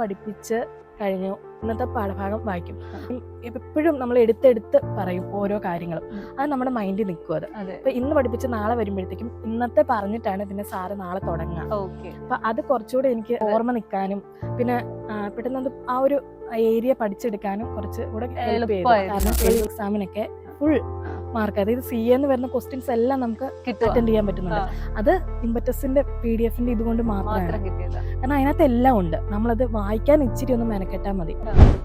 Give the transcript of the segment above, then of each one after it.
പഠിപ്പിച്ച് കഴിഞ്ഞു ഇന്നത്തെ പാഠഭാഗം വായിക്കും. എപ്പോഴും നമ്മൾ എടുത്തെടുത്ത് പറയും ഓരോ കാര്യങ്ങളും. അത് നമ്മുടെ മൈൻഡിൽ നിൽക്കും അത്. അപ്പൊ ഇന്ന് പഠിപ്പിച്ച് നാളെ വരുമ്പോഴത്തേക്കും ഇന്നത്തെ പറഞ്ഞിട്ടാണ് പിന്നെ സാറ് നാളെ തുടങ്ങുക. അപ്പൊ അത് കുറച്ചുകൂടെ എനിക്ക് ഓർമ്മ നിൽക്കാനും പിന്നെ പെട്ടെന്ന് അത് ആ ഒരു ഏരിയ പഠിച്ചെടുക്കാനും കുറച്ച് കൂടെ. കാരണം എക്സാമിനൊക്കെ ഫുൾ മാർക്ക്. അതായത് സി എന്ന് വരുന്ന ക്വസ്റ്റ്യൻസ് എല്ലാം നമുക്ക് കിട്ടി അറ്റൻഡ് ചെയ്യാൻ പറ്റുന്നുണ്ട്. അത് ഇമ്പറ്റസിന്റെ പി ഡി എഫിന്റെ ഇതുകൊണ്ട് മാത്രമാണ്. മാത്രം കാരണം അതിനകത്ത് എല്ലാം ഉണ്ട്. നമ്മളത് വായിക്കാൻ ഇച്ചിരി ഒന്ന് മെനക്കെട്ടാൽ മതി.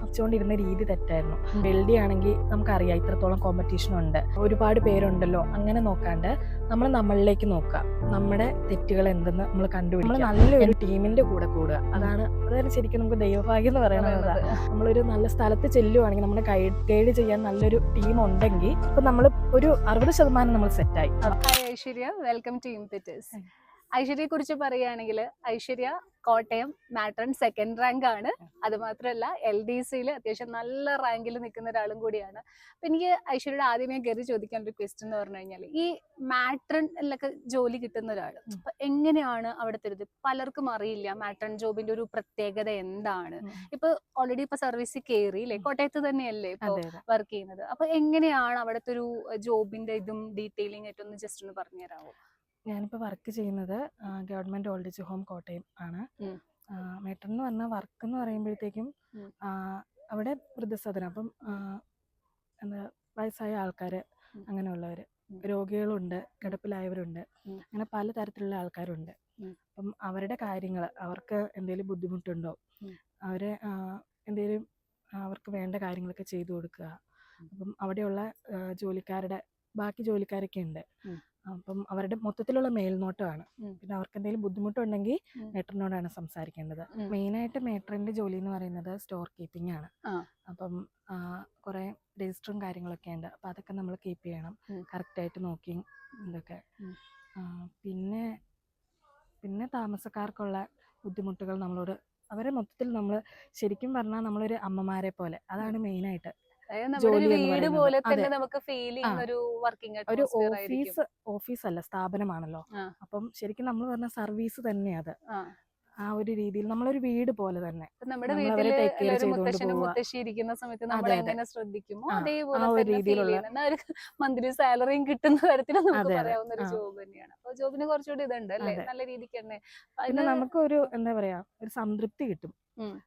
വച്ചുകൊണ്ടിരുന്ന രീതി തെറ്റായിരുന്നു. വെൽഡി ആണെങ്കിൽ നമുക്കറിയാം ഇത്രത്തോളം കോമ്പറ്റീഷൻ ഉണ്ട്. ഒരുപാട് പേരുണ്ടല്ലോ. അങ്ങനെ നോക്കാണ്ട് നമ്മൾ നമ്മളിലേക്ക് നോക്കുക. നമ്മുടെ തെറ്റുകൾ എന്തെന്ന് നമ്മൾ കണ്ടുപിടിക്കുക. നമ്മൾ നല്ലൊരു ടീമിന്റെ കൂടെ കൂടുക. അതാണ് അതായത് ശരിക്കും നമുക്ക് ദൈവഭാഗ്യം എന്ന് പറയുന്നത്. നമ്മളൊരു നല്ല സ്ഥലത്ത് ചെല്ലുവാണെങ്കിൽ നമ്മുടെ ഗൈഡ് ഗൈഡ് ചെയ്യാൻ നല്ലൊരു ടീം ഉണ്ടെങ്കിൽ ഇപ്പൊ നമ്മൾ ഒരു അറുപത് ശതമാനം നമ്മൾ സെറ്റായി. ഐശ്വര്യ. വെൽക്കം ടീം ഇംപെറ്റസ് ഐശ്വര്യയെ കുറിച്ച് പറയുകയാണെങ്കിൽ Aishwarya Kottayam matron second rank ആണ്. അത് മാത്രമല്ല എൽ ഡി സിയിൽ അത്യാവശ്യം നല്ല റാങ്കിൽ നിൽക്കുന്ന ഒരാളും കൂടിയാണ്. അപ്പൊ എനിക്ക് ഐശ്വര്യയുടെ ആദ്യമേ കയറി ചോദിക്കാൻ ഒരു ക്വസ്റ്റ്യൻ എന്ന് പറഞ്ഞു കഴിഞ്ഞാൽ ഈ മാട്രണിലൊക്കെ ജോലി കിട്ടുന്ന ഒരാൾ അപ്പം എങ്ങനെയാണ് അവിടുത്തെ ഇത്? പലർക്കും അറിയില്ല മാട്രൺ ജോബിന്റെ ഒരു പ്രത്യേകത എന്താണ്. ഇപ്പൊ ഓൾറെഡി ഇപ്പൊ സർവീസിൽ കയറി അല്ലേ കോട്ടയത്ത് തന്നെയല്ലേ ഇപ്പൊ വർക്ക് ചെയ്യുന്നത്? അപ്പൊ എങ്ങനെയാണ് അവിടുത്തെ ഒരു ജോബിന്റെ ഇതും ഡീറ്റെയിലിംഗ് ആയിട്ടൊന്ന് ജസ്റ്റ് ഒന്ന് പറഞ്ഞു തരാമോ ഞാനിപ്പോൾ വർക്ക് ചെയ്യുന്നത് government old age home Kottayam ആണ്. മേട്ടർ എന്ന് പറഞ്ഞാൽ വർക്ക് എന്ന് പറയുമ്പോഴത്തേക്കും അവിടെ വൃദ്ധസദനം. അപ്പം എന്താ വയസ്സായ ആൾക്കാർ അങ്ങനെയുള്ളവർ രോഗികളുണ്ട് കിടപ്പിലായവരുണ്ട്. അങ്ങനെ പലതരത്തിലുള്ള ആൾക്കാരുണ്ട്. അപ്പം അവരുടെ കാര്യങ്ങൾ അവർക്ക് എന്തെങ്കിലും ബുദ്ധിമുട്ടുണ്ടോ അവരെ എന്തെങ്കിലും അവർക്ക് വേണ്ട കാര്യങ്ങളൊക്കെ ചെയ്തു കൊടുക്കുക. അപ്പം അവിടെയുള്ള ജോലിക്കാരുടെ ബാക്കി ജോലിക്കാരൊക്കെ ഉണ്ട്. അപ്പം അവരുടെ മൊത്തത്തിലുള്ള മേൽനോട്ടമാണ്. പിന്നെ അവർക്ക് എന്തെങ്കിലും ബുദ്ധിമുട്ടുണ്ടെങ്കിൽ ഉം. മേട്ടറിനോടാണ് സംസാരിക്കേണ്ടത്. മെയിൻ മെയിനായിട്ട് മേട്ടറിന്റെ ജോലി എന്ന് പറയുന്നത് സ്റ്റോർ കീപ്പിംഗ് ആണ്. അപ്പം കുറെ രജിസ്റ്ററും കാര്യങ്ങളൊക്കെ ഉണ്ട്. അപ്പം അതൊക്കെ നമ്മൾ കീപ്പ് ചെയ്യണം. കറക്റ്റ് ആയിട്ട് നോക്കി ഇതൊക്കെ. പിന്നെ പിന്നെ താമസക്കാർക്കുള്ള ബുദ്ധിമുട്ടുകൾ നമ്മളോട് അവരെ മൊത്തത്തിൽ നമ്മൾ ശരിക്കും പറഞ്ഞാൽ നമ്മളൊരു അമ്മമാരെ പോലെ. അതാണ് മെയിനായിട്ട് ജോലി പോലെ തന്നെ നമുക്ക് ഫീൽ ചെയ്യുന്ന ഒരു വർക്കിംഗ് ഒരു ഓഫീസ് ഓഫീസ് അല്ല സ്ഥാപനമാണല്ലോ. അപ്പം ശരിക്കും നമ്മൾ പറഞ്ഞ സർവീസ് തന്നെയാ അത്. ആ. ഒരു രീതിയിൽ നമ്മളൊരു വീട് പോലെ തന്നെ. നമ്മുടെ. മുത്തശ്ശി ഇരിക്കുന്ന സമയത്ത് നമ്മൾ. എങ്ങനെ ശ്രദ്ധിക്കുമോ? അതേപോലെ മന്ത്ലി സാലറിയും കിട്ടുന്ന തരത്തിൽ നമുക്ക്. പറയാവുന്ന ഒരു ജോബ് തന്നെയാണ്. അപ്പൊ ജോബിന് കുറച്ചുകൂടി ഇതുണ്ട് അല്ലേ? നല്ല രീതിക്ക് തന്നെ. പിന്നെ നമുക്കൊരു എന്താ പറയാ ഒരു സംതൃപ്തി കിട്ടും.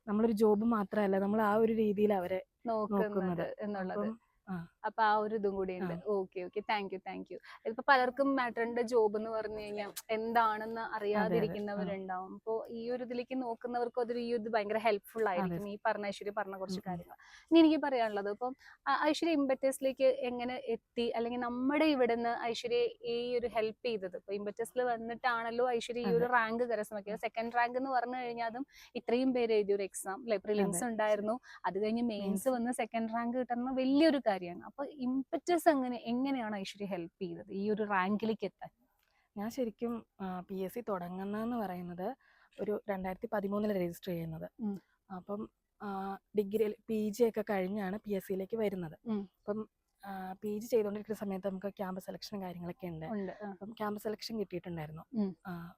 നമ്മളൊരു ജോബ് മാത്രമല്ല നമ്മൾ ആ ഒരു രീതിയിൽ അവരെ നോക്കുന്നത്. എന്നുള്ളത് അപ്പം ആ. ഒരു ഇതും കൂടി ഉണ്ട്. Okay okay. Thank you thank you. ഇപ്പൊ പലർക്കും മാറ്ററിന്റെ ജോബ് എന്ന് പറഞ്ഞു കഴിഞ്ഞാൽ എന്താണെന്ന് അറിയാതിരിക്കുന്നവരുണ്ടാവും. അപ്പൊ ഈ ഒരു ഇതിലേക്ക് നോക്കുന്നവർക്ക് അതൊരു ഈ ഇത് ഭയങ്കര ഹെൽപ്ഫുൾ ആയിരിക്കും. ഈ പറഞ്ഞ ഐശ്വര്യ പറഞ്ഞ കുറച്ച്. കാര്യങ്ങൾ. ഇനി എനിക്ക് പറയാനുള്ളത് ഇപ്പം ഐശ്വര്യ ഇമ്പറ്റേഴ്സിലേക്ക് എങ്ങനെ എത്തി? അല്ലെങ്കിൽ നമ്മുടെ ഇവിടെ നിന്ന് ഐശ്വര്യ ഈ ഒരു ഹെൽപ്പ് ചെയ്തത്? ഇപ്പൊ ഇമ്പറ്റേഴ്സിൽ വന്നിട്ടാണല്ലോ ഐശ്വര്യ ഈ ഒരു റാങ്ക് കരസ്ഥമാക്കിയത്. സെക്കൻഡ് റാങ്ക് എന്ന് പറഞ്ഞു കഴിഞ്ഞാൽ അതും ഇത്രയും പേര് എഴുതിയ ഒരു എക്സാം അല്ലെ പ്രിലിംസ് ഉണ്ടായിരുന്നു. അത് കഴിഞ്ഞ് മെയിൻസ് വന്ന് സെക്കൻഡ് റാങ്ക് കിട്ടുന്ന വലിയൊരു കാര്യമാണ്. അപ്പൊ ഇമ്പറ്റസ് അങ്ങനെ എങ്ങനെയാണ് ഐശ്വര്യ ഹെൽപ്പ് ചെയ്തത്? ഈ ഒരു റാങ്കിലേക്ക് എത്താൻ. ഞാൻ ശരിക്കും പി എസ് സി തുടങ്ങുന്നതെന്ന് പറയുന്നത് ഒരു രണ്ടായിരത്തി പതിമൂന്നിൽ രജിസ്റ്റർ ചെയ്യുന്നത് അപ്പം ഡിഗ്രി പി ജി ഒക്കെ കഴിഞ്ഞാണ് പി എസ് സിയിലേക്ക് വരുന്നത്. അപ്പം പി ജി ചെയ്തുകൊണ്ടിരിക്കുന്ന സമയത്ത് നമുക്ക് ക്യാമ്പസ് സെലക്ഷനും കാര്യങ്ങളൊക്കെ ഉണ്ട്. ഉണ്ട് അപ്പം ക്യാമ്പസ് സെലക്ഷൻ കിട്ടിയിട്ടുണ്ടായിരുന്നു.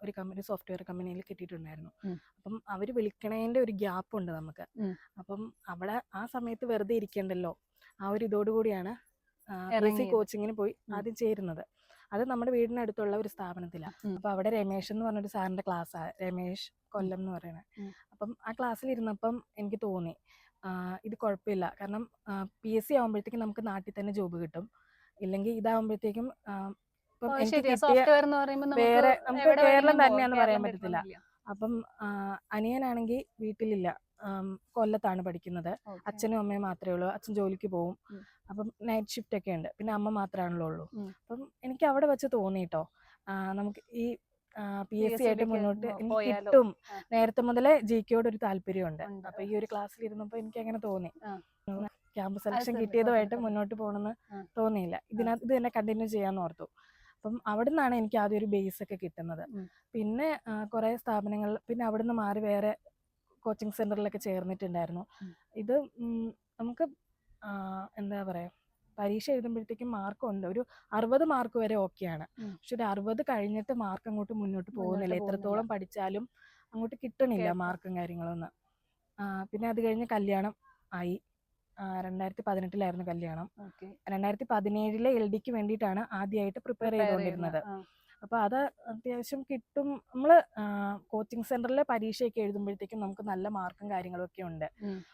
ഒരു കമ്പനി സോഫ്റ്റ്വെയർ കമ്പനിയിൽ കിട്ടിയിട്ടുണ്ടായിരുന്നു. അപ്പം അവർ വിളിക്കണേന്റെ ഒരു ഗ്യാപ്പ് ഉണ്ട് നമുക്ക്. അപ്പം അവിടെ ആ സമയത്ത് വെറുതെ ഇരിക്കണ്ടല്ലോ. ആ ഒരു ഇതോടുകൂടിയാണ് കൂടിയാണ് എസ് കോച്ചിങ്ങിന് പോയി ആദ്യം ചേരുന്നത്. അത് നമ്മുടെ വീടിനടുത്തുള്ള ഒരു സ്ഥാപനത്തിലാണ് അപ്പൊ അവിടെ രമേശ് എന്ന് പറഞ്ഞൊരു സാറിന്റെ ക്ലാസ് രമേശ് കൊല്ലം എന്ന് പറയുന്നത് അപ്പം ആ ക്ലാസ്സിൽ ഇരുന്നപ്പം എനിക്ക് തോന്നി ഇത് കുഴപ്പമില്ല. കാരണം പി എസ് സി ആകുമ്പോഴത്തേക്കും നമുക്ക് നാട്ടിൽ തന്നെ ജോബ് കിട്ടും. ഇല്ലെങ്കിൽ ഇതാകുമ്പോഴത്തേക്കും വേറെ നമുക്ക് കേരളം തന്നെയാന്ന് പറയാൻ പറ്റത്തില്ല. അപ്പം അനിയനാണെങ്കിൽ വീട്ടിലില്ല. കൊല്ലത്താണ് പഠിക്കുന്നത്. അച്ഛനും അമ്മയും മാത്രമേ ഉള്ളൂ. അച്ഛൻ ജോലിക്ക് പോകും അപ്പം നൈറ്റ് ഷിഫ്റ്റ് ഒക്കെ ഉണ്ട്. പിന്നെ അമ്മ മാത്രമാണല്ലോ ഉള്ളൂ. അപ്പം എനിക്ക് അവിടെ വെച്ച് തോന്നിട്ടോ നമുക്ക് ഈ പി എസ് സി ആയിട്ട് മുന്നോട്ട് എനിക്ക് കിട്ടും. നേരത്തെ മുതലേ ജി കെയോട് ഒരു താല്പര്യമുണ്ട് ഉണ്ട്. അപ്പൊ ഈ ഒരു ക്ലാസ്സിൽ ഇരുന്നപ്പോ എനിക്ക് അങ്ങനെ തോന്നി. ക്യാമ്പസ് സെലക്ഷൻ കിട്ടിയതുമായിട്ട് മുന്നോട്ട് പോകണമെന്ന്. തോന്നിയില്ല. ഇതിനകത്ത് ഇത് തന്നെ കണ്ടിന്യൂ ചെയ്യാന്ന് ഓർത്തു. അപ്പം അവിടെ നിന്നാണ് എനിക്ക് ആദ്യം ഒരു ബേസ് ഒക്കെ കിട്ടുന്നത് പിന്നെ കുറേ സ്ഥാപനങ്ങൾ പിന്നെ അവിടെ നിന്ന് മാറി വേറെ കോച്ചിങ് സെന്ററിലൊക്കെ ചേർന്നിട്ടുണ്ടായിരുന്നു. ഇത് നമുക്ക് എന്താ പറയാ പരീക്ഷ എഴുതുമ്പോഴത്തേക്കും മാർക്ക് ഉണ്ട് ഒരു അറുപത് മാർക്ക് വരെ ഓക്കെയാണ്. പക്ഷെ ഒരു അറുപത് കഴിഞ്ഞിട്ട് മാർക്ക് അങ്ങോട്ട് മുന്നോട്ട് പോകുന്നില്ല. എത്രത്തോളം പഠിച്ചാലും അങ്ങോട്ട് കിട്ടണില്ല മാർക്കും കാര്യങ്ങളൊന്നും. പിന്നെ അത് കഴിഞ്ഞ് കല്യാണം ആയി. രണ്ടായിരത്തി പതിനെട്ടിലായിരുന്നു കല്യാണം. ഓക്കെ. രണ്ടായിരത്തി പതിനേഴിലെ എൽ ഡിക്ക് വേണ്ടിയിട്ടാണ് ആദ്യമായിട്ട് പ്രിപ്പയർ ചെയ്തുകൊണ്ടിരുന്നത്. അപ്പൊ അത് അത്യാവശ്യം കിട്ടും. നമ്മൾ കോച്ചിങ് സെന്ററിലെ പരീക്ഷയൊക്കെ എഴുതുമ്പോഴത്തേക്കും നമുക്ക് നല്ല മാർക്കും കാര്യങ്ങളും ഒക്കെ ഉണ്ട്.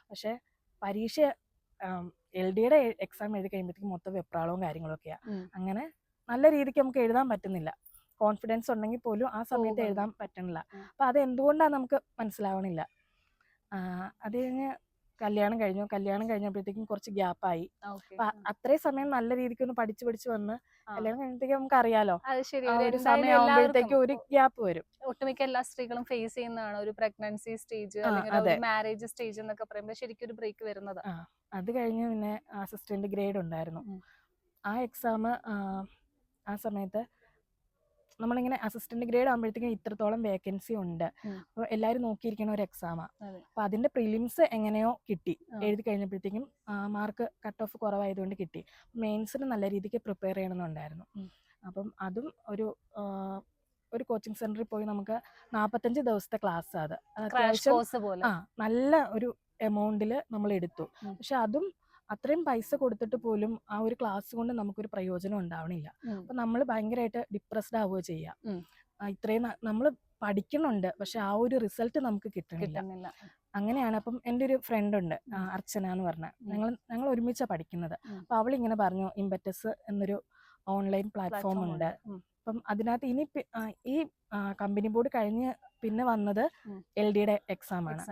പക്ഷെ പരീക്ഷ എൽ ഡിയുടെ എക്സാം എഴുതി കഴിയുമ്പോഴത്തേക്കും മൊത്തം വെപ്രാളവും കാര്യങ്ങളൊക്കെയാണ്. അങ്ങനെ നല്ല രീതിക്ക് നമുക്ക് എഴുതാൻ പറ്റുന്നില്ല. കോൺഫിഡൻസ് ഉണ്ടെങ്കിൽ പോലും ആ സമയത്ത് എഴുതാൻ പറ്റണില്ല. അപ്പൊ അത് എന്തുകൊണ്ടാണ് നമുക്ക് മനസ്സിലാവണില്ല. അത് കഴിഞ്ഞ് കല്യാണം കഴിഞ്ഞു. കല്യാണം കഴിഞ്ഞപ്പോഴത്തേക്കും കുറച്ച് ഗ്യാപ്പായി അത്രേ അപ്പൊ അത്രയും സമയം നല്ല രീതിക്ക് ഒന്ന് പഠിച്ചു പഠിച്ചു വന്ന് കല്യാണം കഴിഞ്ഞപ്പോഴത്തേക്കും നമുക്ക് അറിയാലോ ഒരു ഒരു ഗ്യാപ്പ് വരും. ഒട്ടുമിക്ക എല്ലാ സ്ത്രീകളും ഫേസ് ചെയ്യുന്നതാണ്. ഒരു പ്രഗ്നൻസി സ്റ്റേജ് അല്ലെങ്കിൽ മാരേജ് സ്റ്റേജ് എന്നൊക്കെ പറയുമ്പോൾ ശരിക്കും ഒരു ബ്രേക്ക് വരുന്നത്. അത് കഴിഞ്ഞ് പിന്നെ അസിസ്റ്റന്റ് ഗ്രേഡ് ഉണ്ടായിരുന്നു. ആ എക്സാം ആ സമയത്ത് നമ്മളിങ്ങനെ അസിസ്റ്റന്റ് ഗ്രേഡ് ആകുമ്പോഴത്തേക്കും ഇത്രത്തോളം വേക്കൻസി ഉണ്ട്. അപ്പൊ അപ്പോൾ എല്ലാവരും നോക്കിയിരിക്കണ ഒരു എക്സാമാണ് അപ്പൊ അപ്പോൾ അതിന്റെ പ്രിലിംസ് എങ്ങനെയോ കിട്ടി. എഴുതി കഴിഞ്ഞപ്പോഴത്തേക്കും മാർക്ക് കട്ട് ഓഫ് കുറവായതുകൊണ്ട് കിട്ടി. മെയിൻസിന് നല്ല രീതിക്ക് പ്രിപ്പയർ ചെയ്യണമെന്നുണ്ടായിരുന്നു. അപ്പം അതും ഒരു ഒരു കോച്ചിങ് സെന്ററിൽ പോയി നമുക്ക് നാൽപ്പത്തഞ്ച് ദിവസത്തെ ക്ലാസ് അത്. അത്യാവശ്യം ആ നല്ല ഒരു എമൗണ്ടിൽ നമ്മൾ എടുത്തു. പക്ഷെ അതും അത്രയും പൈസ കൊടുത്തിട്ട് പോലും ആ ഒരു ക്ലാസ് കൊണ്ട് നമുക്കൊരു പ്രയോജനം ഉണ്ടാവണില്ല. അപ്പൊ നമ്മൾ ഭയങ്കരമായിട്ട് ഡിപ്രസ്ഡ് ആവുക ചെയ്യാം. ഇത്രയും നമ്മൾ പഠിക്കുന്നുണ്ട് പക്ഷെ ആ ഒരു റിസൾട്ട് നമുക്ക് കിട്ടണില്ല. കിട്ടുന്നില്ല. അങ്ങനെയാണ്. അപ്പം എന്റെ ഒരു ഫ്രണ്ട് ഉണ്ട് അർച്ചന എന്ന് പറഞ്ഞ. ഞങ്ങൾ ഞങ്ങൾ ഒരുമിച്ചാണ് പഠിക്കുന്നത്. അപ്പൊ അവൾ ഇങ്ങനെ പറഞ്ഞു ഇമ്പറ്റസ് എന്നൊരു ഓൺലൈൻ പ്ലാറ്റ്ഫോം ഉണ്ട്. അപ്പം അതിനകത്ത് ഇനി ഈ കമ്പനി ബോർഡ് കഴിഞ്ഞ് പിന്നെ വന്നത്. എൽ ഡിയുടെ എക്സാം ആണ്.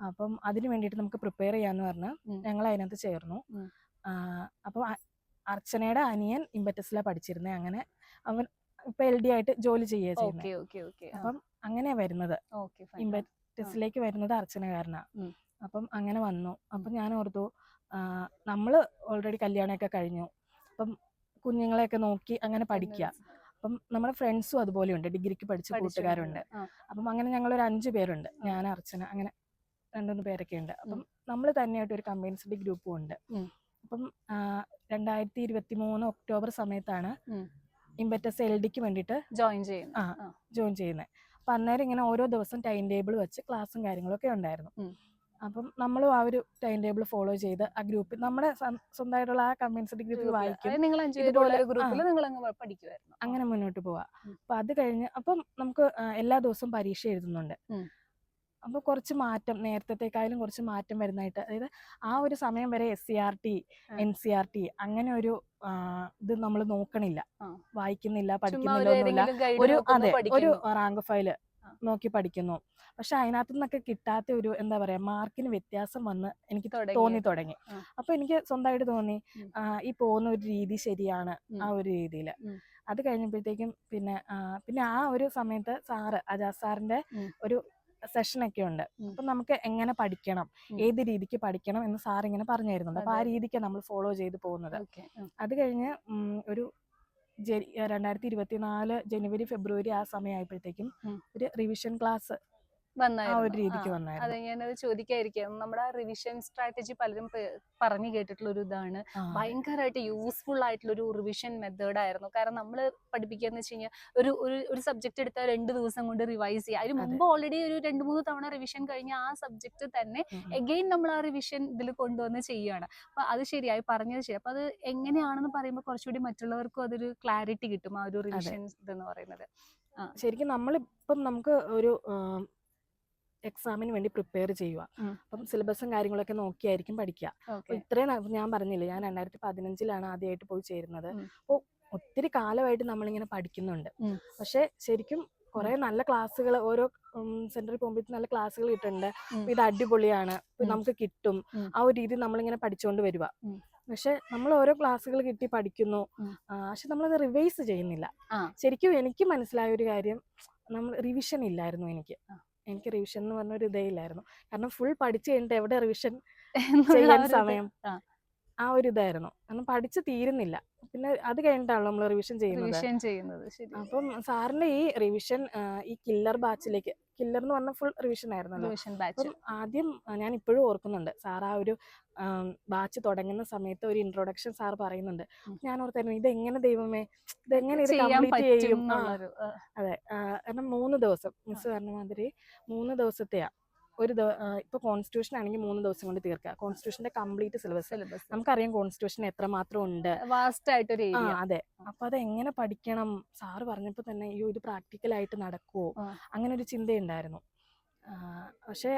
അപ്പം അതിന് വേണ്ടിയിട്ട് നമുക്ക് പ്രിപ്പയർ ചെയ്യാന്ന് പറഞ്ഞ്. ഞങ്ങൾ അതിനകത്ത് ചേർന്നു. അപ്പം അർച്ചനയുടെ അനിയൻ ഇമ്പറ്റസിലാണ് പഠിച്ചിരുന്നത് അങ്ങനെ അവൻ ഇപ്പൊ എൽ ഡി ആയിട്ട് ജോലി ചെയ്യുക ചെയ്യുന്നത് ഓക്കെ അപ്പം അങ്ങനെയാ വരുന്നത്. ഇമ്പറ്റസിലേക്ക് വരുന്നത് അർച്ചന കാരണ. അപ്പം അങ്ങനെ വന്നു. അപ്പം ഞാൻ ഓർത്തു നമ്മൾ ഓൾറെഡി കല്യാണമൊക്കെ കഴിഞ്ഞു. അപ്പം കുഞ്ഞുങ്ങളെയൊക്കെ നോക്കി അങ്ങനെ പഠിക്കുക അപ്പം നമ്മുടെ ഫ്രണ്ട്സും അതുപോലെയുണ്ട്. ഡിഗ്രിക്ക് പഠിച്ച കൂട്ടുകാരുണ്ട്. അപ്പം അങ്ങനെ ഞങ്ങൾ ഒരു അഞ്ച് പേരുണ്ട്. ഞാൻ അർച്ചന അങ്ങനെ രണ്ടുമൂന്ന് പേരൊക്കെ ഉണ്ട് അപ്പം നമ്മൾ തന്നെയായിട്ട് ഒരു കമ്പൈൻസ്ഡ് ഗ്രൂപ്പും ഉണ്ട്. അപ്പം രണ്ടായിരത്തി ഇരുപത്തി മൂന്ന് ഒക്ടോബർ സമയത്താണ്. ഇമ്പറ്റസ് എൽ ഡിക്ക് വേണ്ടിയിട്ട് ജോയിൻ ചെയ്യുന്നത്. ആ. ജോയിൻ ചെയ്യുന്നത് അപ്പം അന്നേരം ഇങ്ങനെ ഓരോ ദിവസം ടൈം ടേബിൾ വെച്ച് ക്ലാസ്സും കാര്യങ്ങളൊക്കെ ഉണ്ടായിരുന്നു. അപ്പം നമ്മളും ആ ഒരു ടൈം ടേബിൾ ഫോളോ ചെയ്ത് ആ ഗ്രൂപ്പിൽ നമ്മുടെ സ്വന്തമായിട്ടുള്ള ആ കമ്പൈൻസ്ഡ് ഗ്രൂപ്പിൽ വായിക്കും. അങ്ങനെ മുന്നോട്ട് പോവാ. അപ്പൊ അത് കഴിഞ്ഞ് അപ്പം നമുക്ക് എല്ലാ ദിവസവും പരീക്ഷ എഴുതുന്നുണ്ട്. ഉം. അപ്പൊ കുറച്ച് മാറ്റം നേരത്തേക്കായാലും കുറച്ച് മാറ്റം വരുന്നതായിട്ട്. അതായത് ആ ഒരു സമയം വരെ S C R T N C R T അങ്ങനെ ഒരു ഇത് നമ്മൾ നോക്കണില്ല. വായിക്കുന്നില്ല പഠിക്കുന്നില്ല ഒരു ഒന്നുമില്ല. ഒരു അതെ ഒരു റാങ്ക് ഫയൽ നോക്കി പഠിക്കുന്നു. പക്ഷെ അതിനകത്തു നിന്നൊക്കെ കിട്ടാത്ത ഒരു എന്താ പറയാ മാർക്കിന് വ്യത്യാസം വന്ന് എനിക്ക്. തോന്നി തുടങ്ങി. അപ്പൊ എനിക്ക് സ്വന്തമായിട്ട് തോന്നി ഈ പോകുന്ന ഒരു രീതി ശരിയാണ് ആ ഒരു രീതിയിൽ അത് കഴിഞ്ഞപ്പോഴത്തേക്കും പിന്നെ പിന്നെ ആ ഒരു സമയത്ത് സാറ് അജാസ് സാറിന്റെ ഒരു സെഷനൊക്കെ ഉണ്ട്. അപ്പൊ നമുക്ക് എങ്ങനെ പഠിക്കണം. ഏത് രീതിക്ക് പഠിക്കണം എന്ന് സാർ ഇങ്ങനെ പറഞ്ഞു തരുന്നുണ്ട് അപ്പൊ ആ. രീതിക്ക് നമ്മൾ ഫോളോ ചെയ്ത് പോകുന്നത് അത് കഴിഞ്ഞ് ഒരു രണ്ടായിരത്തി ഇരുപത്തിനാല് ജനുവരി ഫെബ്രുവരി ആ സമയമായപ്പോഴത്തേക്കും. ഒരു റിവിഷൻ ക്ലാസ് വന്നായിരുന്നു. അതെ ഞാനത് ചോദിക്കായിരിക്കും. നമ്മുടെ റിവിഷൻ സ്ട്രാറ്റജി പലരും പറഞ്ഞു കേട്ടിട്ടുള്ള ഒരു ഇതാണ്. ഭയങ്കരമായിട്ട് യൂസ്ഫുൾ ആയിട്ടുള്ള ഒരു റിവിഷൻ മെത്തേഡ് ആയിരുന്നു. കാരണം നമ്മൾ പഠിപ്പിക്കുക എന്ന് വെച്ച് കഴിഞ്ഞാൽ ഒരു ഒരു സബ്ജക്ട് എടുത്താൽ രണ്ട് ദിവസം കൊണ്ട് റിവൈസ് ചെയ്യുക അതിന് മുമ്പ് ഓൾറെഡി ഒരു രണ്ട് മൂന്ന് തവണ റിവിഷൻ കഴിഞ്ഞ ആ സബ്ജക്ട് തന്നെ. എഗെയിൻ നമ്മൾ ആ റിവിഷൻ ഇതിൽ കൊണ്ടുവന്ന് ചെയ്യുകയാണ്. അപ്പൊ അത് ശരിയായി പറഞ്ഞത് ശരി അപ്പൊ അത് എങ്ങനെയാണെന്ന് പറയുമ്പോൾ കുറച്ചുകൂടി മറ്റുള്ളവർക്കും അതൊരു ക്ലാരിറ്റി കിട്ടും ആ ഒരു റിവിഷൻ ഇതെന്ന് പറയുന്നത്. ശരിക്കും നമ്മളിപ്പം നമുക്ക് ഒരു എക്സാമിന് വേണ്ടി പ്രിപ്പയർ ചെയ്യുക. അപ്പം സിലബസും കാര്യങ്ങളൊക്കെ നോക്കിയായിരിക്കും പഠിക്കുക. ഇത്രയും ഞാൻ പറഞ്ഞില്ലേ ഞാൻ രണ്ടായിരത്തി പതിനഞ്ചിലാണ് ആദ്യമായിട്ട് പോയി ചേരുന്നത്. അപ്പോൾ ഒത്തിരി കാലമായിട്ട് നമ്മളിങ്ങനെ പഠിക്കുന്നുണ്ട്. പക്ഷെ ശരിക്കും കുറെ നല്ല ക്ലാസ്സുകൾ ഓരോ സെന്ററിൽ പോകുമ്പോൾ നല്ല ക്ലാസ്സുകൾ കിട്ടുന്നുണ്ട്. ഇത് അടിപൊളിയാണ് നമുക്ക് കിട്ടും. ആ ഒരു രീതി നമ്മളിങ്ങനെ പഠിച്ചുകൊണ്ട് വരിക. പക്ഷെ നമ്മൾ ഓരോ ക്ലാസ്സുകൾ കിട്ടി പഠിക്കുന്നു. പക്ഷെ നമ്മളത് റിവൈസ് ചെയ്യുന്നില്ല. ശരിക്കും എനിക്ക് മനസ്സിലായ ഒരു കാര്യം നമ്മൾ റിവിഷൻ ഇല്ലായിരുന്നു എനിക്ക്. എനിക്ക് റിവിഷൻ എന്ന് പറഞ്ഞ ഒരു ഇതേ ഇല്ലായിരുന്നു. കാരണം ഫുൾ പഠിച്ചു കഴിഞ്ഞിട്ട് എവിടെ റിവിഷൻ ചെയ്യാൻ. സമയം ആ. ഒരു ഇതായിരുന്നു. കാരണം പഠിച്ചു തീരുന്നില്ല. പിന്നെ അത് കഴിഞ്ഞിട്ടാണല്ലോ നമ്മൾ റിവിഷൻ ചെയ്യുന്നത്. അപ്പം സാറിന്റെ ഈ റിവിഷൻ ഈ കില്ലർ ബാച്ചിലേക്ക് കില്ലർ എന്ന് പറഞ്ഞ ഫുൾ റിവിഷൻ ആയിരുന്നു അപ്പം ആദ്യം ഞാൻ ഇപ്പോഴും ഓർക്കുന്നുണ്ട്. സാർ ആ ഒരു ബാച്ച് തുടങ്ങുന്ന സമയത്ത് ഒരു ഇൻട്രൊഡക്ഷൻ സാർ പറയുന്നുണ്ട്. ഞാൻ ഓർത്തായിരുന്നു ഇത് എങ്ങനെ ദൈവമേ? ഇതെങ്ങനെ ഇത് കംപ്ലീറ്റ് ചെയ്യും? അതെ. കാരണം മൂന്ന് ദിവസം മിസ് പറഞ്ഞ മാതിരി മൂന്ന് ദിവസത്തെയാ. ഒരു ഇപ്പോൾ കോൺസ്റ്റിറ്റ്യൂഷൻ ആണെങ്കിൽ മൂന്ന് ദിവസം കൊണ്ട് തീർക്കുക. കോൺസ്റ്റിറ്റ്യൂഷന്റെ കംപ്ലീറ്റ് സിലബസ് സിലബസ് നമുക്കറിയാം കോൺസ്റ്റിറ്റ്യൂഷൻ എത്ര മാത്രം ഉണ്ട്. വാസ്റ്റ് ആയിട്ട് ഒരു ഏരിയ അതെ. അപ്പൊ അത് എങ്ങനെ പഠിക്കണം? സാറ് പറഞ്ഞപ്പോൾ തന്നെ അയ്യോ ഇത് പ്രാക്ടിക്കലായിട്ട് നടക്കുമോ അങ്ങനെ ഒരു ചിന്തയുണ്ടായിരുന്നു. പക്ഷേ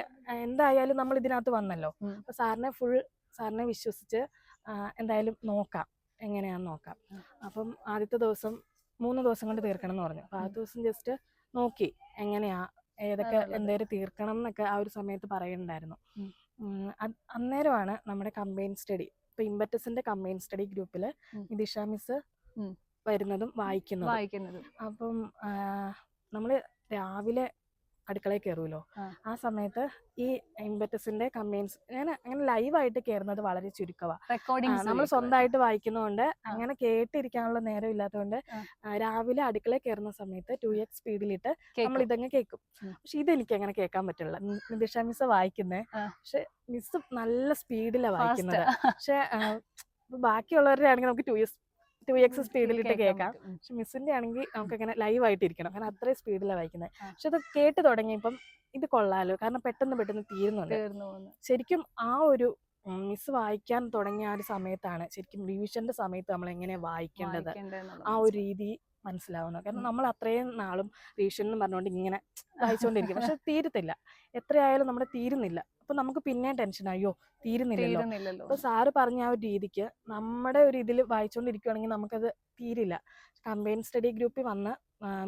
എന്തായാലും നമ്മൾ ഇതിനകത്ത് വന്നല്ലോ. അപ്പൊ സാറിനെ ഫുൾ സാറിനെ വിശ്വസിച്ച് എന്തായാലും നോക്കാം. എങ്ങനെയാന്ന് നോക്കാം. അപ്പം ആദ്യത്തെ ദിവസം മൂന്ന് ദിവസം കൊണ്ട് തീർക്കണം എന്ന് പറഞ്ഞു. അപ്പൊ ആദ്യ ദിവസം ജസ്റ്റ് നോക്കി. എങ്ങനെയാ ഏതൊക്കെ. എന്തേലും തീർക്കണം എന്നൊക്കെ ആ ഒരു സമയത്ത് പറയുന്നുണ്ടായിരുന്നു. അന്നേരമാണ് നമ്മുടെ കമ്പൈൻ സ്റ്റഡി ഇപ്പൊ ഇമ്പറ്റസിന്റെ കമ്പൈൻ സ്റ്റഡി ഗ്രൂപ്പിൽ ദിശ മിസ് വരുന്നതും വായിക്കുന്നതും. വായിക്കുന്നതും. അപ്പം നമ്മൾ രാവിലെ അടുക്കളയിൽ കയറുമല്ലോ ആ. സമയത്ത് ഈ ഇമ്പറ്റസിന്റെ കമ്പയിൻസ് ഞാൻ അങ്ങനെ ലൈവായിട്ട് കയറുന്നത് വളരെ ചുരുക്കമാണ് റെക്കോർഡിംഗ് നമ്മൾ സ്വന്തമായിട്ട് വായിക്കുന്നതുകൊണ്ട് അങ്ങനെ കേട്ടിരിക്കാനുള്ള നേരം ഇല്ലാത്തതുകൊണ്ട് രാവിലെ അടുക്കളയിൽ കയറുന്ന സമയത്ത് ടു എക്സ് സ്പീഡിലിട്ട് നമ്മൾ ഇതങ്ങ് കേൾക്കും. പക്ഷെ ഇതെനിക്ക് അങ്ങനെ കേൾക്കാൻ പറ്റില്ല. നിതിഷ മിസ് വായിക്കുന്നേ. പക്ഷെ മിസ് നല്ല സ്പീഡിലാണ് വായിക്കുന്നത്. പക്ഷെ ബാക്കിയുള്ളവരുടെ ആണെങ്കിൽ നമുക്ക് ടു എക്സ് ടു എക്സ് സ്പീഡിലിട്ട് കേൾക്കാം പക്ഷെ മിസ്സിന്റെ ആണെങ്കിൽ നമുക്ക് അങ്ങനെ ലൈവ് ആയിട്ട് ഇരിക്കണം കാരണം അത്രയും സ്പീഡിലാണ് വായിക്കുന്നത് പക്ഷെ അത് കേട്ട് തുടങ്ങിയപ്പം ഇത് കൊള്ളാലോ. കാരണം പെട്ടെന്ന് പെട്ടെന്ന് തീരുന്നുണ്ട്. ശരിക്കും ആ ഒരു മിസ് വായിക്കാൻ തുടങ്ങിയ ആ ഒരു സമയത്താണ് ശരിക്കും റിവിഷന്റെ സമയത്ത് നമ്മൾ എങ്ങനെ വായിക്കേണ്ടത്? ആ ഒരു രീതി മനസ്സിലാവുന്നത്. കാരണം നമ്മൾ അത്രയും നാളും റിവിഷൻ എന്ന് പറഞ്ഞുകൊണ്ട് ഇങ്ങനെ വായിച്ചുകൊണ്ടിരിക്കും. പക്ഷെ തീരത്തില്ല. എത്രയായാലും നമ്മുടെ തീരുന്നില്ല. അപ്പൊ നമുക്ക് പിന്നെ ടെൻഷൻ അയ്യോ തീരുന്നില്ലല്ലോ. അപ്പൊ സാറ് പറഞ്ഞ ആ ഒരു രീതിക്ക് നമ്മുടെ ഒരു ഇതിൽ വായിച്ചുകൊണ്ടിരിക്കുകയാണെങ്കിൽ നമുക്കത് തീരില്ല. കമ്പൈൻ സ്റ്റഡി ഗ്രൂപ്പിൽ വന്ന്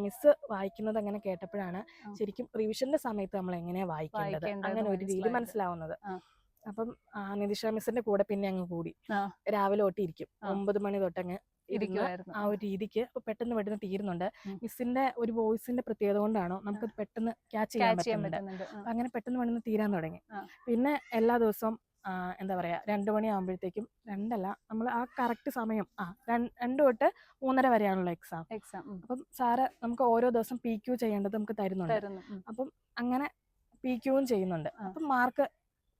മിസ് വായിക്കുന്നത് അങ്ങനെ കേട്ടപ്പോഴാണ് ശരിക്കും റിവിഷന്റെ സമയത്ത് നമ്മൾ എങ്ങനെയാ വായിക്കേണ്ടത്? അങ്ങനെ ഒരു രീതി മനസ്സിലാവുന്നത്. അപ്പം നിതിഷ മിസ്സിന്റെ കൂടെ പിന്നെ അങ്ങ് കൂടി. രാവിലെ തൊട്ടിരിക്കും. ഒമ്പത് മണി തൊട്ടങ്ങ് ഇരിക്കുമായിരുന്നു ആ ഒരു രീതിക്ക് പെട്ടെന്ന് പെട്ടെന്ന് തീരുന്നുണ്ട്. മിസ്സിന്റെ ഒരു വോയിസിന്റെ പ്രത്യേകത കൊണ്ടാണോ നമുക്ക് പെട്ടെന്ന് ക്യാച്ച് ചെയ്യാൻ പറ്റുന്നുണ്ട്. അങ്ങനെ പെട്ടെന്ന് പെട്ടെന്ന് തീരാൻ തുടങ്ങി. പിന്നെ എല്ലാ ദിവസവും എന്താ പറയാ രണ്ടു മണിയാകുമ്പോഴത്തേക്കും രണ്ടല്ല നമ്മൾ ആ കറക്റ്റ് സമയം ആ രണ്ടു തൊട്ട് മൂന്നര വരെയാണല്ലോ എക്സാം. എക്സാം അപ്പം സാറ് നമുക്ക് ഓരോ ദിവസം പി ക്യൂ ചെയ്യേണ്ടത് നമുക്ക് തരുന്നുണ്ട്. തരുന്നു അപ്പം അങ്ങനെ പി ക്യൂവും ചെയ്യുന്നുണ്ട്. അപ്പം മാർക്ക്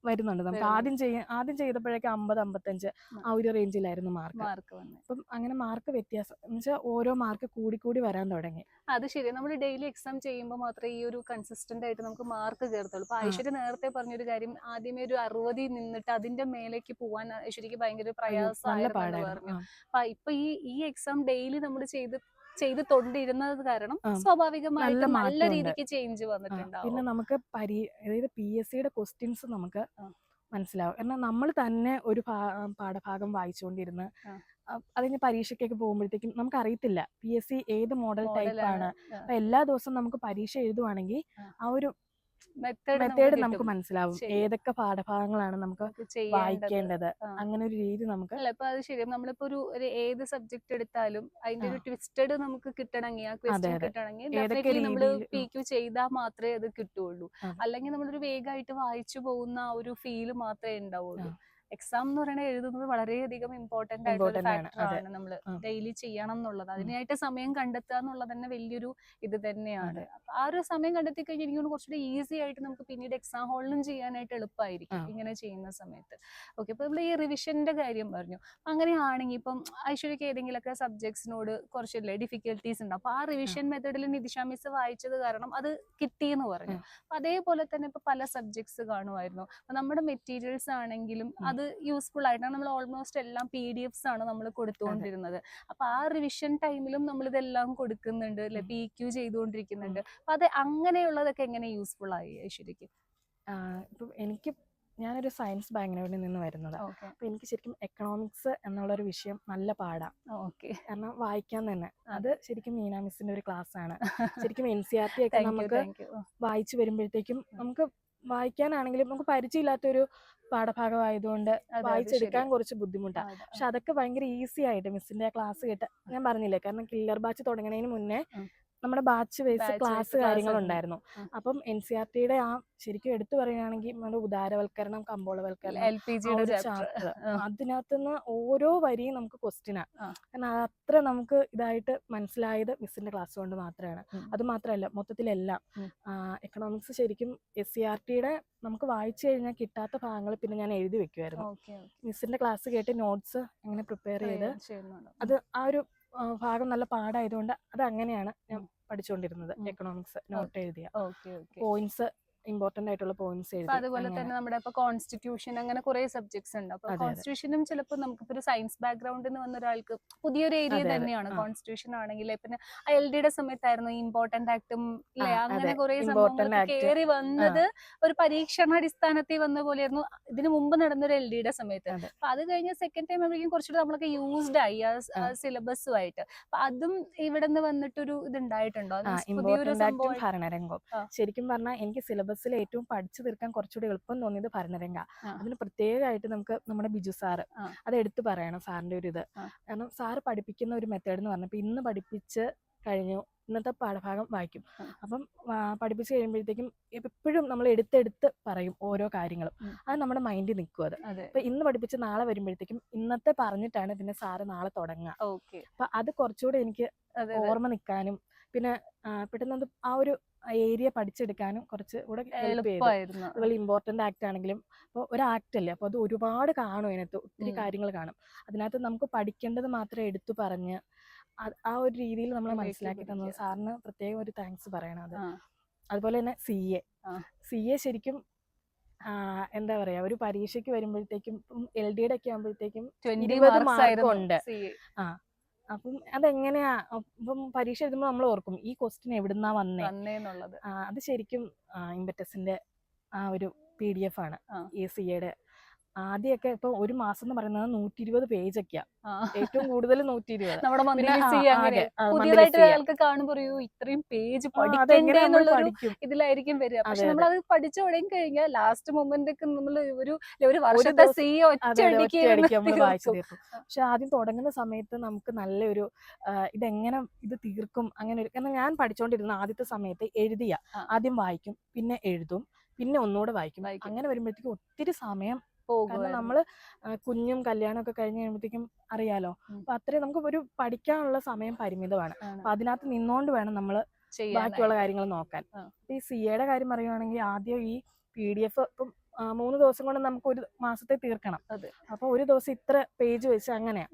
വരുന്നുണ്ട്. നമുക്ക് ആദ്യം ചെയ്യ ആദ്യം ചെയ്തപ്പോഴേക്കും അമ്പത് അമ്പത്തഞ്ച് ആ ഒരു റേഞ്ചിലായിരുന്നു മാർക്ക്. മാർക്ക് വന്നു. അപ്പം അങ്ങനെ മാർക്ക് വ്യത്യാസം. എന്ന് വെച്ചാൽ ഓരോ മാർക്ക് കൂടി കൂടി വരാൻ തുടങ്ങി. അത് ശരി നമ്മൾ ഡെയിലി എക്സാം ചെയ്യുമ്പോൾ മാത്രമേ ഈ ഒരു കൺസിസ്റ്റന്റ് ആയിട്ട് നമുക്ക് മാർക്ക് കയറത്തുള്ളൂ അപ്പൊ. ഐശ്വര്യ നേരത്തെ പറഞ്ഞൊരു കാര്യം ആദ്യമേ ഒരു അറുപതിൽ നിന്നിട്ട് അതിന്റെ മേലേക്ക് പോവാൻ ഐശ്വര്യക്ക് ഭയങ്കര പ്രയാസമായിരുന്നു പറഞ്ഞു. അപ്പൊ ഇപ്പൊ ഈ ഈ എക്സാം ഡെയിലി നമ്മൾ ചെയ്ത് ചെയ്ത് തൊണ്ടിരുന്നത് കാരണം സ്വാഭാവികമായിട്ട് നല്ല രീതിക്ക് ചേഞ്ച് വന്നിട്ടുണ്ട് വന്നിട്ടുണ്ടാവും. പിന്നെ നമുക്ക് പരി അതായത് പി എസ് സിയുടെ ക്വസ്റ്റ്യൻസ് നമുക്ക് മനസ്സിലാവും. കാരണം നമ്മൾ തന്നെ ഒരു പാഠഭാഗം വായിച്ചുകൊണ്ടിരുന്ന് അതിന് പരീക്ഷയ്ക്കൊക്കെ പോകുമ്പോഴത്തേക്കും നമുക്ക് അറിയത്തില്ല പി എസ് സി ഏത് മോഡൽ ടൈപ്പ് ആണ്. അപ്പൊ എല്ലാ ദിവസവും നമുക്ക് പരീക്ഷ എഴുതുവാണെങ്കിൽ. ആ ഒരു മെത്തേഡ് നമുക്ക് മനസ്സിലാവും. ഏതൊക്കെ പാഠഭാഗങ്ങളാണ് നമുക്ക് വായിക്കേണ്ടത്. അങ്ങനെ ഒരു രീതി നമുക്ക് അല്ല അത് ശരിയാണ് നമ്മളിപ്പോ ഒരു ഒരു ഏത് സബ്ജക്ട് എടുത്താലും അതിന്റെ ഒരു ട്വിസ്റ്റഡ് നമുക്ക് കിട്ടണമെങ്കിൽ ആ ക്വസ്റ്റ്യൻ. കിട്ടണമെങ്കിൽ ഡെഫിനറ്റ്ലി നമ്മൾ പി ക്യു ചെയ്താൽ മാത്രമേ അത് കിട്ടുള്ളൂ. അല്ലെങ്കിൽ നമ്മളൊരു വേഗമായിട്ട് വായിച്ചു പോകുന്ന ആ ഒരു ഫീൽ മാത്രമേ ഉണ്ടാവുള്ളൂ. എക്സാം എന്ന് പറയുന്നത് എഴുതുന്നത് വളരെയധികം ഇമ്പോർട്ടന്റ് ആയിട്ടുള്ള ഫാക്ടറാണ് ഫാക്ടർ ആണ്. നമ്മൾ ഡെയിലി ചെയ്യണം എന്നുള്ളത്. അതിനായിട്ട് സമയം കണ്ടെത്തുക എന്നുള്ളത് തന്നെ വലിയൊരു ഇത് തന്നെയാണ്. ആ ഒരു സമയം കണ്ടെത്തി കഴിഞ്ഞാൽ എനിക്ക് കുറച്ചുകൂടി ഈസി ആയിട്ട് നമുക്ക് പിന്നീട് എക്സാം ഹോളിലും ചെയ്യാനായിട്ട് എളുപ്പമായിരിക്കും. ഇങ്ങനെ ചെയ്യുന്ന സമയത്ത്. ഓക്കെ ഇപ്പൊ നമ്മൾ ഈ റിവിഷന്റെ കാര്യം പറഞ്ഞു. അങ്ങനെയാണെങ്കിൽ ഇപ്പം ഐശ്വര്യക്ക് ഏതെങ്കിലുമൊക്കെ സബ്ജക്ട്സിനോട് കുറച്ചല്ലേ ഡിഫിക്കൽട്ടീസ് ഉണ്ട്? അപ്പൊ ആ റിവിഷൻ മെത്തഡിൽ നിതിഷ മിസ് വായിച്ചത് കാരണം അത് കിട്ടിയെന്ന് പറഞ്ഞു. അതേപോലെ തന്നെ ഇപ്പൊ പല സബ്ജക്ട്സ് കാണുമായിരുന്നു. നമ്മുടെ മെറ്റീരിയൽസ് ആണെങ്കിലും ഉം. അത് യൂസ്ഫുൾ ആയിട്ടാണ്. നമ്മൾ ഓൾമോസ്റ്റ് എല്ലാം പി ഡി എഫ്സ് ആണ് നമ്മൾ കൊടുത്തുകൊണ്ടിരുന്നത്. അപ്പൊ ആ റിവിഷൻ ടൈമിലും നമ്മൾ ഇതെല്ലാം കൊടുക്കുന്നുണ്ട് അല്ലെ. പി ക്യൂ ചെയ്തുകൊണ്ടിരിക്കുന്നുണ്ട്. അപ്പൊ അത് അങ്ങനെയുള്ളതൊക്കെ എങ്ങനെ യൂസ്ഫുൾ ആയി ഐശ്വര്യക്ക് ഇപ്പം എനിക്ക് ഞാനൊരു സയൻസ് ബാക്ക്ഗ്രൗണ്ടിൽ നിന്ന് വരുന്നത്. അപ്പൊ എനിക്ക് ശരിക്കും എക്കണോമിക്സ് എന്നുള്ള ഒരു വിഷയം നല്ല പാടാം. ഓക്കെ കാരണം വായിക്കാൻ തന്നെ. അത്. ശരിക്കും മീനാമിസിന്റെ മിസ്സിന്റെ ഒരു ക്ലാസ് ആണ്. ശരിക്കും എൻ സി ആർ ടി ഒക്കെ നമുക്ക് വായിച്ചു വരുമ്പോഴത്തേക്കും നമുക്ക് വായിക്കാനാണെങ്കിലും നമുക്ക് പരിചയമില്ലാത്തൊരു പാഠഭാഗമായതുകൊണ്ട് വായിച്ചെടുക്കാൻ കുറച്ച് ബുദ്ധിമുട്ടാണ് പക്ഷെ അതൊക്കെ ഭയങ്കര ഈസി ആയിട്ട് മിസ്സിന്റെ ക്ലാസ് കേട്ട് ഞാൻ പറഞ്ഞില്ലേ കാരണം കില്ലർ ബാച്ച് തുടങ്ങുന്നതിന് മുന്നേ. നമ്മുടെ ബാച്ച് വൈസ് ക്ലാസ് കാര്യങ്ങളുണ്ടായിരുന്നു. അപ്പം എൻ സി ആർ ടിയുടെ ആ ശരിക്കും എടുത്തു പറയുകയാണെങ്കിൽ നമ്മുടെ ഉദാരവൽക്കരണം കമ്പോളവൽക്കരണം എൽ പി ജി ജിയുടെ ചാപ്റ്റർ. അതിനകത്തുനിന്ന് ഓരോ വരിയും നമുക്ക് ക്വസ്റ്റ്യനാണ്. കാരണം അത്ര നമുക്ക് ഇതായിട്ട് മനസ്സിലായത് മിസ്സിന്റെ ക്ലാസ് കൊണ്ട് മാത്രമാണ്. അത് മാത്രമല്ല മൊത്തത്തിലെല്ലാം. എക്കണോമിക്സ് ശരിക്കും എസ് സി ആർ ടിയുടെ നമുക്ക് വായിച്ചു കഴിഞ്ഞാൽ കിട്ടാത്ത ഭാഗങ്ങൾ പിന്നെ ഞാൻ എഴുതി വെക്കുമായിരുന്നു മിസ്സിന്റെ ക്ലാസ് കേട്ട് നോട്ട്സ് അങ്ങനെ പ്രിപ്പയർ ചെയ്ത് അത് ആ ഒരു ഭാഗം നല്ല പാടായതുകൊണ്ട് അത് അങ്ങനെയാണ് ഞാൻ പഠിച്ചുകൊണ്ടിരുന്നത്. എക്കണോമിക്സ് നോട്ട് എഴുതിയ. പോയിന്റ്സ് ഇമ്പോർട്ടന്റ് ആയിട്ടുള്ള പോയിന്റ്സ് എഴുതി അതുപോലെ തന്നെ നമ്മുടെ ഇപ്പൊ കോൺസ്റ്റിറ്റ്യൂഷൻ അങ്ങനെ കുറെ സബ്ജക്ട്സ് ഉണ്ട്. അപ്പൊ. കോൺസ്റ്റിറ്റ്യൂഷനും ചിലപ്പോൾ നമുക്ക് ഒരു സയൻസ് ബാക്ക്ഗ്രൗണ്ടിൽ നിന്ന് വന്ന ഒരാൾക്ക് പുതിയൊരു ഏരിയ. തന്നെയാണ്. കോൺസ്റ്റിറ്റ്യൂഷൻ ആണെങ്കിൽ പിന്നെ എൽ ഡിയുടെ സമയത്തായിരുന്നു ഇമ്പോർട്ടന്റ് ആക്ടും ഇല്ലേ അങ്ങനെ. കുറെ സംഭവങ്ങൾ. കയറി വന്നത് ഒരു പരീക്ഷണാടിസ്ഥാനത്തിൽ വന്ന പോലെയായിരുന്നു. ഇതിനു മുമ്പ് നടന്ന ഒരു എൽ ഡിയുടെ സമയത്ത്. അപ്പൊ അത് കഴിഞ്ഞ സെക്കൻഡ് ടൈം ആകുമ്പോഴേക്കും കുറച്ചുകൂടെ നമ്മളൊക്കെ യൂസ്ഡ് ആയി. ആ സിലബസും സിലബസുമായിട്ട് അപ്പൊ അതും ഇവിടെ നിന്ന് വന്നിട്ടൊരു ഇത് ഉണ്ടായിട്ടുണ്ടോ ഭരണരംഗം. പുതിയൊരു സംഭവം ശരിക്കും പറഞ്ഞാൽ എനിക്ക് സിലബസിൽ ഏറ്റവും പഠിച്ചു തീർക്കാൻ കുറച്ചുകൂടി എളുപ്പം തോന്നിയത് ഭരണരംഗ. അതിന് പ്രത്യേകമായിട്ട് നമുക്ക് നമ്മുടെ ബിജു സാറ് അത് എടുത്തു പറയണം സാറിന്റെ ഒരു ഇത്. കാരണം സാറ് പഠിപ്പിക്കുന്ന ഒരു മെത്തേഡ് എന്ന് പറഞ്ഞപ്പോൾ ഇന്ന് പഠിപ്പിച്ച് കഴിഞ്ഞു ഇന്നത്തെ പാഠഭാഗം വായിക്കും. അപ്പം പഠിപ്പിച്ച് കഴിയുമ്പോഴത്തേക്കും എപ്പോഴും നമ്മൾ എടുത്തെടുത്ത് പറയും ഓരോ കാര്യങ്ങളും. അത് നമ്മുടെ മൈൻഡിൽ നിൽക്കും അത്. അപ്പൊ ഇന്ന് പഠിപ്പിച്ച് നാളെ വരുമ്പോഴത്തേക്കും ഇന്നത്തെ പറഞ്ഞിട്ടാണ് പിന്നെ സാറ് നാളെ തുടങ്ങുക. ഓക്കെ. അപ്പൊ അത് കുറച്ചുകൂടെ എനിക്ക് ഓർമ്മ നിൽക്കാനും പിന്നെ പെട്ടെന്ന് ആ ഒരു ഏരിയ പഠിച്ചെടുക്കാനും കുറച്ച് കൂടെ എളുപ്പമായിരുന്നു അതുപോലെ ഇമ്പോർട്ടന്റ് ആക്ട് ആണെങ്കിലും അപ്പോൾ ഒരു ആക്ട് അല്ലേ അപ്പോൾ അത് ഒരുപാട് കാണും അതിനകത്ത് ഒത്തിരി കാര്യങ്ങൾ കാണും. അതിനകത്ത് നമുക്ക് പഠിക്കേണ്ടത് മാത്രമേ എടുത്തു പറഞ്ഞ് ആ ഒരു രീതിയിൽ നമ്മൾ മനസ്സിലാക്കി തന്നത്. സാറിന് പ്രത്യേകം ഒരു താങ്ക്സ് പറയണം അത്. ആ. അതുപോലെ തന്നെ സി എ ആ. സി എ ശരിക്കും എന്താ പറയാ ഒരു പരീക്ഷയ്ക്ക് വരുമ്പോഴത്തേക്കും എൽ ഡിയുടെ ഒക്കെ ആകുമ്പോഴത്തേക്കും ഇരുപത് മാർക്ക് ഉണ്ട്. CA. അപ്പം അതെങ്ങനെയാ? അപ്പം പരീക്ഷ എഴുതുമ്പോൾ നമ്മൾ ഓർക്കും ഈ ക്വസ്റ്റ്യൻ എവിടുന്നാ വന്നേ? വന്നേന്നുള്ളത്. അത് ശരിക്കും ഇമ്പറ്റസിന്റെ ആ ഒരു പി ഡി എഫ് ആണ്. എ ഈ സി എയുടെ ആദ്യമൊക്കെ ഇപ്പൊ ഒരു മാസം എന്ന് പറയുന്നത് നൂറ്റി ഇരുപത് പേജ് ഒക്കെയാ ആ. ഏറ്റവും കൂടുതൽ നൂറ്റി ഇരുപത് നമ്മുടെ പുതിയതായിട്ട് കാണുമ്പോൾ ഇത്രയും പേജ് ഇതിലായിരിക്കും വരിക. പക്ഷെ നമ്മൾ അത് പഠിച്ചു തുടങ്ങി കഴിഞ്ഞാൽ ലാസ്റ്റ് മൊമെന്റ് ഒക്കെ നമ്മൾ ഒരു ഒരു വർഷത്തെ സി പക്ഷെ ആദ്യം തുടങ്ങുന്ന സമയത്ത് നമുക്ക് നല്ലൊരു ഇതെങ്ങനെ ഇത് തീർക്കും അങ്ങനെ ഒരു കാരണം ഞാൻ പഠിച്ചുകൊണ്ടിരുന്ന ആദ്യത്തെ സമയത്ത് എഴുതിയ. ആദ്യം വായിക്കും പിന്നെ എഴുതും പിന്നെ ഒന്നുകൂടെ വായിക്കും. അങ്ങനെ വരുമ്പോഴത്തേക്കും ഒത്തിരി സമയം കാരണം നമ്മൾ നമ്മൾ കുഞ്ഞും കല്യാണം ഒക്കെ കഴിഞ്ഞ് കഴിയുമ്പോഴത്തേക്കും അറിയാലോ. അപ്പൊ അത്രയും നമുക്ക് ഒരു പഠിക്കാനുള്ള സമയം പരിമിതമാണ്. അപ്പൊ അതിനകത്ത് നിന്നോണ്ട് വേണം നമ്മൾ ബാക്കിയുള്ള കാര്യങ്ങൾ നോക്കാൻ. ഈ സി എയുടെ കാര്യം പറയുവാണെങ്കിൽ ആദ്യം ഈ പി ഡി എഫ് ഇപ്പം മൂന്ന് ദിവസം കൊണ്ട് നമുക്ക് ഒരു മാസത്തെ തീർക്കണം. അപ്പൊ ഒരു ദിവസം ഇത്ര പേജ് വെച്ച് അങ്ങനെയാ.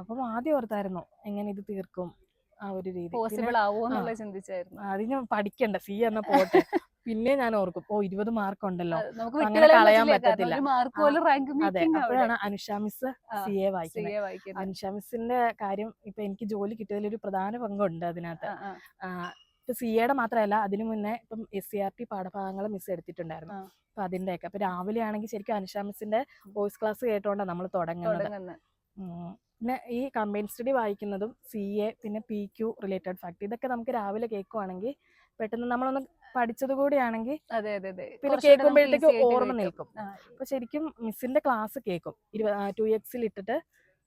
അപ്പം ആദ്യം ഓർത്തായിരുന്നു എങ്ങനെ ഇത് തീർക്കും ആ ഒരു രീതി. പോസിബിൾ ആവോ എന്നുള്ളത് ചിന്തിച്ചായിരുന്നു. അതിന് പഠിക്കണ്ട സി എന്ന പോട്ടെ. പിന്നെ ഞാൻ ഓർക്കും ഓ ഇരുപത് മാർക്ക് ഉണ്ടല്ലോ. അങ്ങനെ കളയാൻ പറ്റത്തില്ല. അതെ. അപ്പോഴാണ് അനുഷ മിസ് ആ, സി എ വായിക്കുന്നത്. അനുഷാമിസിന്റെ അനുഷ മിസ്സിന്റെ കാര്യം ഇപ്പൊ എനിക്ക് ജോലി കിട്ടിയതിൽ ഒരു പ്രധാന പങ്കുണ്ട് അതിനകത്ത്. ഇപ്പൊ സി എയുടെ മാത്രമല്ല അതിനു മുന്നേ ഇപ്പം എസ് സി ആർ ടി പാഠഭാഗങ്ങൾ മിസ് എടുത്തിട്ടുണ്ടായിരുന്നു. അപ്പൊ അതിന്റെയൊക്കെ. അപ്പൊ രാവിലെ ആണെങ്കിൽ ശരിക്കും അനുഷാമിസിന്റെ മിസ്സിന്റെ വോയിസ് ക്ലാസ് കേട്ടോണ്ടാണ് നമ്മൾ തുടങ്ങുന്നത്. തുടങ്ങുന്നത് പിന്നെ ഈ കമ്പൈൻ സ്റ്റഡി വായിക്കുന്നതും സി എ പിന്നെ പി ക്യു റിലേറ്റഡ് ഫാക്ട് ഇതൊക്കെ നമുക്ക് രാവിലെ കേൾക്കുവാണെങ്കിൽ പെട്ടെന്ന് നമ്മളൊന്ന് പഠിച്ചത് കൂടിയാണെങ്കിൽ പിന്നെ കേൾക്കുമ്പോഴത്തേക്ക് ഓർമ്മ നിൽക്കും. അപ്പൊ ശരിക്കും മിസ്സിന്റെ ക്ലാസ് കേൾക്കും. ടു എക്സിൽ ഇട്ടിട്ട്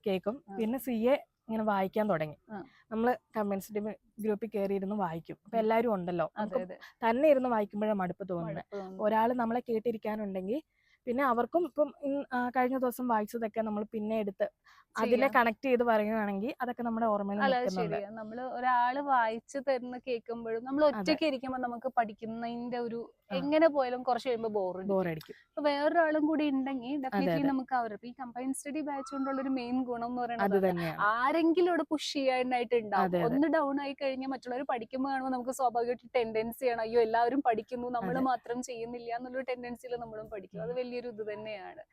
കേൾക്കും. പിന്നെ സി എ ഇങ്ങനെ വായിക്കാൻ തുടങ്ങി. നമ്മൾ നമ്മൾ കമ്പൈൻസിറ്റി ഗ്രൂപ്പിൽ കയറി ഇരുന്ന് വായിക്കും അപ്പൊ എല്ലാരും ഉണ്ടല്ലോ. തന്നെ ഇരുന്ന് വായിക്കുമ്പോഴാണ് മടുപ്പ് തോന്നുന്നത്. ഒരാൾ നമ്മളെ കേട്ടിരിക്കാനുണ്ടെങ്കിൽ പിന്നെ അവർക്കും ഇപ്പം കഴിഞ്ഞ ദിവസം വായിച്ചതൊക്കെ നമ്മൾ പിന്നെ എടുത്ത് അതിനെ കണക്ട് ചെയ്ത് പറയുകയാണെങ്കിൽ അതൊക്കെ നമ്മുടെ ഓർമ്മയിൽ നമ്മൾ ശരിയാ. ഒരാൾ വായിച്ചു തരുന്ന കേൾക്കുമ്പോഴും നമ്മൾ ഒറ്റയ്ക്ക് ഇരിക്കുമ്പോൾ നമുക്ക് പഠിക്കുന്നതിന്റെ ഒരു. എങ്ങനെ പോയാലും കുറച്ച് കഴിയുമ്പോൾ ബോർ ബോറടിക്കും അപ്പൊ വേറൊരാളും കൂടി ഉണ്ടെങ്കിൽ ഡെഫിനറ്റ്ലി നമുക്ക് അവർ ഈ കമ്പൈൻ സ്റ്റഡി ബാച്ച് കൊണ്ടുള്ള ഒരു മെയിൻ ഗുണം എന്ന് പറയുന്നത് ആരെങ്കിലും ഇവിടെ പുഷ് ചെയ്യാനായിട്ട് ഉണ്ടാവും ഒന്ന് ഡൗൺ ആയി കഴിഞ്ഞാൽ മറ്റുള്ളവർ പഠിക്കുമ്പോൾ കാണുമ്പോൾ നമുക്ക് സ്വാഭാവികമായിട്ട് ടെൻഡൻസി ആണ് അയ്യോ എല്ലാവരും പഠിക്കുന്നു നമ്മൾ മാത്രം ചെയ്യുന്നില്ല എന്നുള്ള ടെൻഡൻസിയിൽ നമ്മളും പഠിക്കും. അത് വലിയൊരു ഇത് തന്നെയാണ്.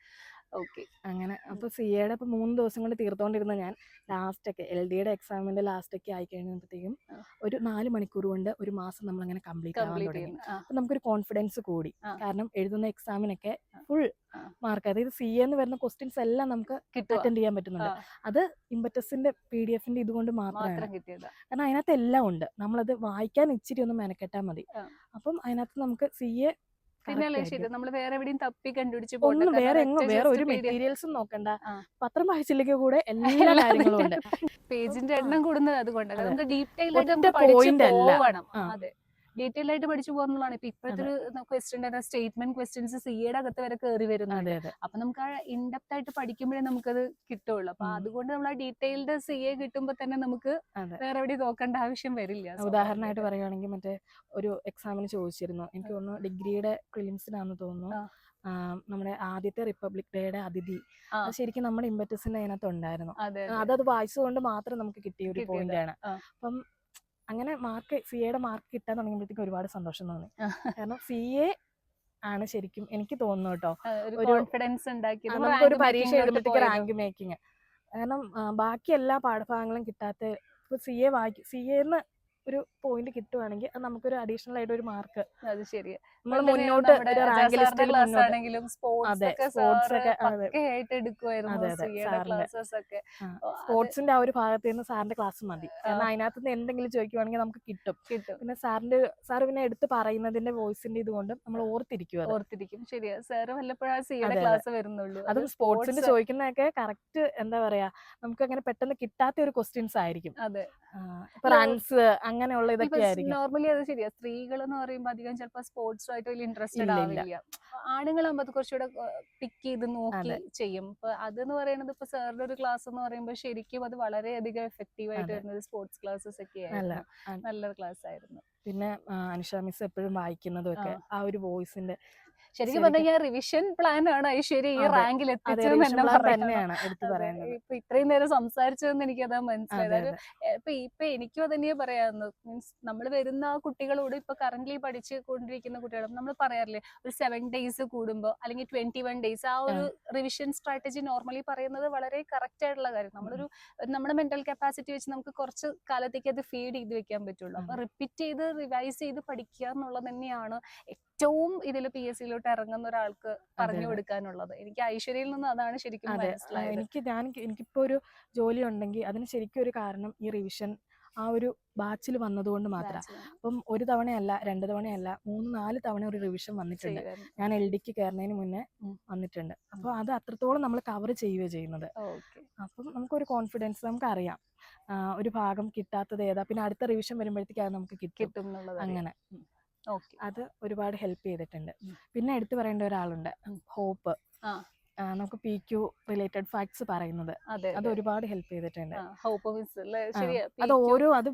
ഓക്കെ. അങ്ങനെ അപ്പോൾ സി എയുടെ അപ്പോൾ മൂന്ന് ദിവസം കൊണ്ട് തീർത്തുകൊണ്ടിരുന്ന ഞാൻ ലാസ്റ്റൊക്കെ എൽ ഡിയുടെ എക്സാമിന്റെ ലാസ്റ്റൊക്കെ ആയി കഴിഞ്ഞപ്പോഴത്തേക്കും. ഒരു നാല് മണിക്കൂർ കൊണ്ട് ഒരു മാസം നമ്മൾ അങ്ങനെ കംപ്ലീറ്റ് ആവാൻ തുടങ്ങി. അപ്പോൾ നമുക്കൊരു കോൺഫിഡൻസ് കൂടി. കാരണം എഴുതുന്ന എക്സാമിനൊക്കെ ഫുൾ. മാർക്ക് അതായത് സി എന്ന് വരുന്ന ക്വസ്റ്റ്യൻസ് എല്ലാം നമുക്ക് അറ്റൻഡ് ചെയ്യാൻ പറ്റുന്നുണ്ട്. അത് ഇമ്പറ്റസിന്റെ പി ഡി എഫിന്റെ ഇതുകൊണ്ട് മാത്രമാണ്. കാരണം അതിനകത്ത് എല്ലാം ഉണ്ട്. നമ്മളത് വായിക്കാൻ ഇച്ചിരി ഒന്ന് മെനക്കെട്ടാൽ മതി. അപ്പം അതിനകത്ത് നമുക്ക് സി എ പിന്നെ അല്ലേ ശരി നമ്മൾ വേറെ എവിടെയും തപ്പി കണ്ടുപിടിച്ച് ഒന്നും വേറെ എങ്ങും വേറെ ഒരു മെറ്റീരിയൽസും നോക്കണ്ട. പത്രം വായിച്ചില്ലെങ്കിൽ കൂടെ എല്ലാ കാര്യങ്ങളും ഉണ്ട്. പേജിന്റെ. എണ്ണം കൂടുന്നത് അതുകൊണ്ടല്ല. നമുക്ക് ഡീറ്റെയിൽ ആയിട്ട് point അല്ല. അതെ. ഡീറ്റെയിൽ ആയിട്ട് പഠിച്ചു പോകുന്നതാണ് ഇപ്പൊ ഇപ്പോഴത്തെ ഒരു ക്വസ്റ്റ്യൻ സ്റ്റേറ്റ്മെന്റ് ക്വസ്റ്റ്യൻസ് സി സിയുടെ അകത്ത് വരെ കയറി വരുന്നുണ്ട്. അപ്പൊ നമുക്ക് ആ ഇൻഡെപ്ത് ആയിട്ട് പഠിക്കുമ്പോഴേ നമുക്കത് കിട്ടുള്ളൂ. അപ്പൊ. അതുകൊണ്ട് നമ്മൾ ആ ഡീറ്റെയിൽഡ് സി എ കിട്ടുമ്പോ തന്നെ നമുക്ക് വേറെ എവിടെ നോക്കേണ്ട ആവശ്യം വരില്ല. ഉദാഹരണമായിട്ട് പറയുകയാണെങ്കിൽ മറ്റേ ഒരു എക്സാമിന് ചോദിച്ചിരുന്നു. എനിക്ക് തോന്നുന്നു ഡിഗ്രിയുടെ പ്രിലിംസിനാന്ന് തോന്നുന്നു. നമ്മുടെ ആദ്യത്തെ റിപ്പബ്ലിക് ഡേയുടെ അതിഥി. അത് ശരിക്കും നമ്മുടെ ഇമ്പറ്റസിന്റെ അതിനകത്ത് ഉണ്ടായിരുന്നു. അതത് വായിച്ചതുകൊണ്ട് മാത്രം നമുക്ക് കിട്ടിയ ഒരു. പോയിന്റ് ആണ്. അപ്പം അങ്ങനെ മാർക്ക് സി എയുടെ മാർക്ക് കിട്ടാൻ തുടങ്ങിയപ്പോഴത്തേക്കും ഒരുപാട് സന്തോഷം തോന്നി. കാരണം സി എ ആണ് ശരിക്കും എനിക്ക് തോന്നുന്നു കേട്ടോ. കോൺഫിഡൻസ് ഉണ്ടാക്കി. നമുക്കൊരു പരീക്ഷ എഴുതുമ്പോഴത്തേക്ക് റാങ്ക് മേക്കിങ് കാരണം ബാക്കി എല്ലാ പാഠഭാഗങ്ങളും കിട്ടാത്ത ഇപ്പൊ സി എ വായിക്കും സി എന്ന് ഒരു പോയിന്റ് കിട്ടുവാണെങ്കിൽ അത് നമുക്കൊരു അഡീഷണൽ ആയിട്ട് ഒരു മാർക്ക് അത് ശരി. നമ്മൾ മുന്നോട്ട് ആണെങ്കിലും സ്പോർട്സിന്റെ ആ ഒരു ഭാഗത്ത് നിന്ന് സാറിന്റെ ക്ലാസ് മതി. കാരണം അതിനകത്ത് നിന്ന് എന്തെങ്കിലും ചോദിക്കുവാണെങ്കിൽ നമുക്ക് കിട്ടും. കിട്ടും. പിന്നെ സാറിന്റെ സാർ പിന്നെ എടുത്ത് പറയുന്നതിന്റെ വോയിസിന്റെ ഇതുകൊണ്ട് നമ്മൾ ഓർത്തിരിക്കുക ഓർത്തിരിക്കും. ശരിയാ. സാറ് വല്ലപ്പോഴാ സിയുടെ. ക്ലാസ് വരുന്നുള്ളൂ. അത് സ്പോർട്സിന്റെ ചോദിക്കുന്നതൊക്കെ കറക്റ്റ് എന്താ പറയാ നമുക്ക് അങ്ങനെ പെട്ടെന്ന് കിട്ടാത്ത ഒരു ക്വസ്റ്റ്യൻസ് ആയിരിക്കും. അതെ. റൺസ് അങ്ങനെയുള്ള ഇതൊക്കെ ആയിരിക്കും നോർമലി അത് ശരിയാ. സ്ത്രീകൾ എന്ന് പറയുമ്പോൾ അധികം ചിലപ്പോൾ സ്പോർട്സുമായിട്ട് വലിയ ഇൻട്രസ്റ്റഡ്. ആവില്ല. ആണുങ്ങളാകുമ്പോൾ അത് കുറച്ചുകൂടെ പിക്ക് ചെയ്ത് നോക്കി. ചെയ്യും. ഇപ്പൊ അതെന്ന് പറയുന്നത് ഇപ്പൊ സാറിന്റെ ഒരു ക്ലാസ് എന്ന് പറയുമ്പോൾ ശരിക്കും അത് വളരെയധികം എഫക്റ്റീവ് ആയിട്ട് വരുന്ന വരുന്നത് സ്പോർട്സ് ക്ലാസ്സസ് ഒക്കെ ആയിരുന്നു. നല്ലൊരു നല്ല ക്ലാസ് ആയിരുന്നു. പിന്നെ അനുഷ മിസ് എപ്പോഴും വായിക്കുന്നതും ഒക്കെ ആ ഒരു വോയിസിന്റെ ശരിക്കും പറഞ്ഞാൽ ഞാൻ റിവിഷൻ പ്ലാൻ ആണ് ഐശ്വര്യ ഈ റാങ്കിൽ അതെ എത്തിച്ചതെന്ന് തന്നെ അതെ. പറയുന്നത് ഇപ്പൊ ഇത്രയും നേരം സംസാരിച്ചതെന്ന് എനിക്ക് അതാ മനസ്സിലായത് അതെ. ഇപ്പൊ ഇപ്പൊ എനിക്കും അതന്നെയാ പറയാന്ന് മീൻസ് നമ്മൾ വരുന്ന ആ കുട്ടികളോട് ഇപ്പൊ കറന്റ് പഠിച്ചു കൊണ്ടിരിക്കുന്ന കുട്ടികളും നമ്മൾ പറയാറില്ലേ ഒരു സെവൻ ഡേയ്സ് കൂടുമ്പോ അല്ലെങ്കിൽ ട്വന്റി വൺ ഡേയ്സ് ആ ഒരു റിവിഷൻ സ്ട്രാറ്റജി നോർമലി പറയുന്നത് വളരെ കറക്റ്റ് ആയിട്ടുള്ള കാര്യം. നമ്മളൊരു നമ്മുടെ മെന്റൽ കപ്പാസിറ്റി വെച്ച് നമുക്ക് കുറച്ച് കാലത്തേക്ക് അത് ഫീഡ് ചെയ്ത് വെക്കാൻ പറ്റുള്ളൂ. അപ്പൊ റിപ്പീറ്റ് ചെയ്ത് റിവൈസ് ചെയ്ത് പഠിക്കുക എന്നുള്ളത് തന്നെയാണ് ഏറ്റവും ഇതിൽ പി എസ് സിയിലോട്ട് ഇറങ്ങുന്ന ഒരാൾക്ക് പറഞ്ഞു. കൊടുക്കാനുള്ളത്. എനിക്ക് ഐശ്വര്യയിൽ നിന്ന് അതാണ് ശരിക്കും മനസ്സിലായത്. എനിക്ക് ഞാൻ എനിക്കിപ്പോ ഒരു ജോലി ഉണ്ടെങ്കിൽ അതിന് ശരിക്കും ഒരു കാരണം ഈ റിവിഷൻ ആ ഒരു ബാച്ചിൽ വന്നതുകൊണ്ട് മാത്രം. അപ്പം ഒരു തവണയല്ല രണ്ട് തവണയല്ല മൂന്ന് നാല് തവണ ഒരു റിവിഷൻ വന്നിട്ടുണ്ട്. ഞാൻ എൽ ഡിക്ക് കയറുന്നതിന് മുന്നേ വന്നിട്ടുണ്ട്. അപ്പോൾ അത് അത്രത്തോളം നമ്മൾ കവർ ചെയ്യുകയാണ് ചെയ്യുന്നത്. അപ്പം നമുക്കൊരു കോൺഫിഡൻസ് നമുക്ക് അറിയാം ഒരു ഭാഗം കിട്ടാത്തത് ഏതാ? പിന്നെ അടുത്ത റിവിഷൻ വരുമ്പോഴത്തേക്ക് അത് നമുക്ക് കിട്ടും. അങ്ങനെ. അത് ഒരുപാട് ഹെൽപ്പ് ചെയ്തിട്ടുണ്ട്. പിന്നെ എടുത്തു പറയേണ്ട ഒരാളുണ്ട്. ഹോപ്പ്. നമുക്ക് പി ക്യു റിലേറ്റഡ് ഫാക്ട്സ് പറയുന്നത്. അതെ ഒരുപാട് ഹെൽപ്പ് ചെയ്തിട്ടുണ്ട്. അത് ഓരോ അത്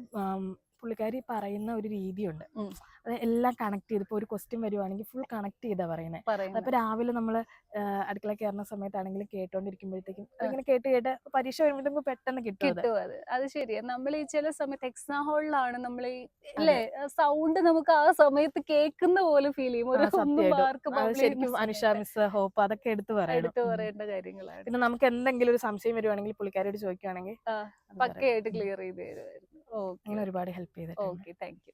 പുള്ളിക്കാരി പറയുന്ന ഒരു രീതിയുണ്ട്. ഉണ്ട് അത് എല്ലാം കണക്ട് ചെയ്ത് ഇപ്പോൾ ഒരു ക്വസ്റ്റ്യൻ വരുവാണെങ്കിൽ ഫുൾ കണക്ട് ചെയ്താ പറയുന്നത്. അപ്പൊ രാവിലെ നമ്മൾ അടുക്കള കയറുന്ന സമയത്താണെങ്കിലും കേട്ടോണ്ടിരിക്കുമ്പോഴത്തേക്കും ഇങ്ങനെ കേട്ട് കേട്ട് പരീക്ഷ വരുമ്പോഴത്തേക്കും പെട്ടെന്ന് കിട്ടും അത്. ശരിയാ. നമ്മൾ ഈ ചില സമയത്ത് എക്സാം ഹോളിലാണ് നമ്മൾ ഈ അല്ലേ സൗണ്ട് നമുക്ക് ആ സമയത്ത് കേൾക്കുന്ന പോലെ ഫീൽ ചെയ്യും. ഒരു ശരിക്കും അനുഷ മിസ് ഹോപ്പ് അതൊക്കെ എടുത്തു എടുത്തു പറയേണ്ട കാര്യങ്ങളാണ്. പിന്നെ നമുക്ക് എന്തെങ്കിലും ഒരു സംശയം വരുവാണെങ്കിൽ പുള്ളിക്കാരോട് ചോദിക്കുകയാണെങ്കിൽ പക്കയായിട്ട് ക്ലിയർ ചെയ്ത് തരുമായിരുന്നു അങ്ങനെ ഒരുപാട് ഹെൽപ്പ് ചെയ്തിട്ടുണ്ട്. Okay thank you.